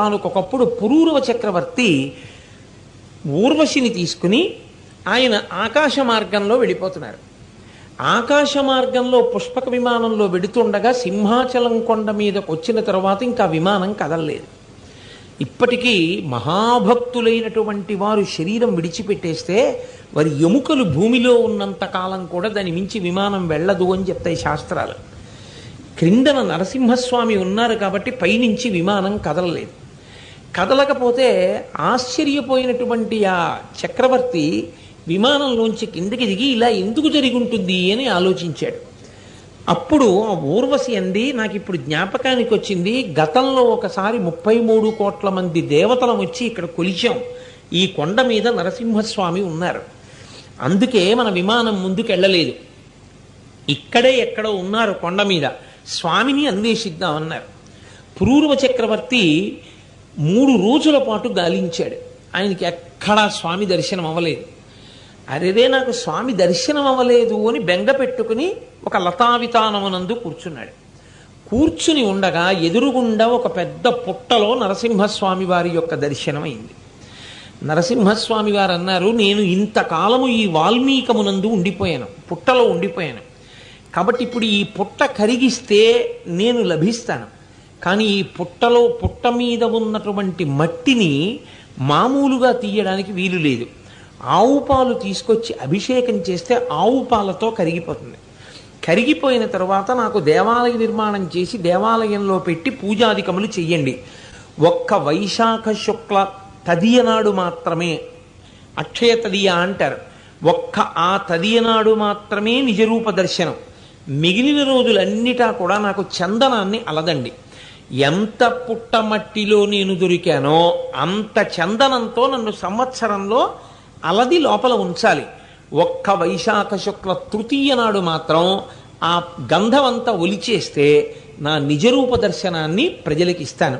ఒకనకొకప్పుడు పురూరవ చక్రవర్తి ఊర్వశిని తీసుకుని ఆయన ఆకాశ మార్గంలో వెళ్ళిపోతున్నారు. ఆకాశ మార్గంలో పుష్పక విమానంలో వెడుతుండగా సింహాచలం కొండ మీదకు వచ్చిన తర్వాత ఇంకా విమానం కదలలేదు. ఇప్పటికీ మహాభక్తులైనటువంటి వారు శరీరం విడిచిపెట్టేస్తే వారి ఎముకలు భూమిలో ఉన్నంత కాలం కూడా దాని మించి విమానం వెళ్ళదు అని చెప్తాయి శాస్త్రాలు. క్రిందన నరసింహస్వామి ఉన్నారు కాబట్టి పైనుంచి విమానం కదలలేదు. కదలకపోతే ఆశ్చర్యపోయినటువంటి ఆ చక్రవర్తి విమానంలోంచి కిందకి దిగి ఇలా ఎందుకు జరిగి ఉంటుంది అని ఆలోచించాడు. అప్పుడు ఆ ఊర్వశి అంది నాకు ఇప్పుడు జ్ఞాపకానికి వచ్చింది గతంలో ఒకసారి ముప్పై మూడు కోట్ల మంది దేవతలం వచ్చి ఇక్కడ కొలిచాం. ఈ కొండ మీద నరసింహస్వామి ఉన్నారు. అందుకే మన విమానం ముందుకు వెళ్ళలేదు ఇక్కడే ఎక్కడో ఉన్నారు కొండ మీద. స్వామిని అన్వేషిద్దామన్నారు. పూర్వ చక్రవర్తి మూడు రోజుల పాటు గాలించాడు. ఆయనకి ఎక్కడా స్వామి దర్శనం అవ్వలేదు. అరేదే నాకు స్వామి దర్శనం అవ్వలేదు అని బెంగ పెట్టుకుని ఒక లతావితానమునందు కూర్చున్నాడు. కూర్చుని ఉండగా ఎదురుగుండా ఒక పెద్ద పుట్టలో నరసింహస్వామి వారి యొక్క దర్శనమైంది. నరసింహస్వామి వారు అన్నారు నేను ఇంతకాలము ఈ వాల్మీకమునందు ఉండిపోయాను పుట్టలో ఉండిపోయాను. కాబట్టి ఇప్పుడు ఈ పుట్ట కరిగిస్తే నేను లభిస్తాను. కానీ ఈ పుట్టలో పుట్ట మీద ఉన్నటువంటి మట్టిని మామూలుగా తీయడానికి వీలు లేదు. ఆవు పాలు తీసుకొచ్చి అభిషేకం చేస్తే ఆవు పాలతో కరిగిపోతుంది. కరిగిపోయిన తర్వాత నాకు దేవాలయ నిర్మాణం చేసి దేవాలయంలో పెట్టి పూజాధికములు చెయ్యండి. ఒక్క వైశాఖ శుక్ల తదియ నాడు మాత్రమే అక్షయ తదియ అంటారు. ఒక్క ఆ తదియ నాడు మాత్రమే నిజరూప దర్శనం. మిగిలిన రోజులన్నిటా కూడా నాకు చందనాన్ని అలదండి. ఎంత పుట్టమట్టిలో నేను దొరికానో అంత చందనంతో నన్ను సంవత్సరంలో అలది లోపల ఉంచాలి. ఒక్క వైశాఖ శుక్ల తృతీయ నాడు మాత్రం ఆ గంధమంతా ఒలిచేస్తే నా నిజరూప దర్శనాన్ని ప్రజలకి ఇస్తాను.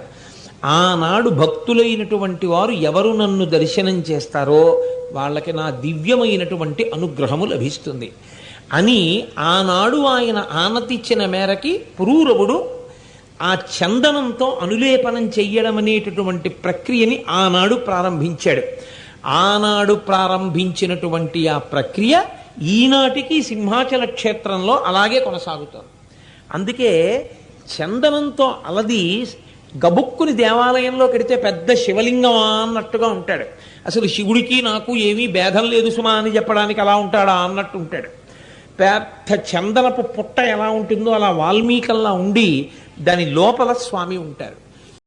ఆనాడు భక్తులైనటువంటి వారు ఎవరు నన్ను దర్శనం చేస్తారో వాళ్ళకి నా దివ్యమైనటువంటి అనుగ్రహము లభిస్తుంది. అని ఆనాడు ఆయన ఆనతిచ్చిన మేరకి పురూరవుడు ఆ చందనంతో అనులేపనం చెయ్యడం అనేటటువంటి ప్రక్రియని ఆనాడు ప్రారంభించాడు. ఆనాడు ప్రారంభించినటువంటి ఆ ప్రక్రియ ఈనాటికి సింహాచల క్షేత్రంలో అలాగే కొనసాగుతోంది. అందుకే చందనంతో అలది గబుక్కుని దేవాలయంలో కడితే పెద్ద శివలింగమా అన్నట్టుగా ఉంటాడు. అసలు శివుడికి నాకు ఏమీ భేదం లేదు సుమా అని చెప్పడానికి అలా ఉంటాడా అన్నట్టు ఉంటాడు. పెద్ద చందనపు పుట్ట ఎలా ఉంటుందో అలా వాల్మీకల్లా ఉండి దాని లోపల స్వామి ఉంటారు.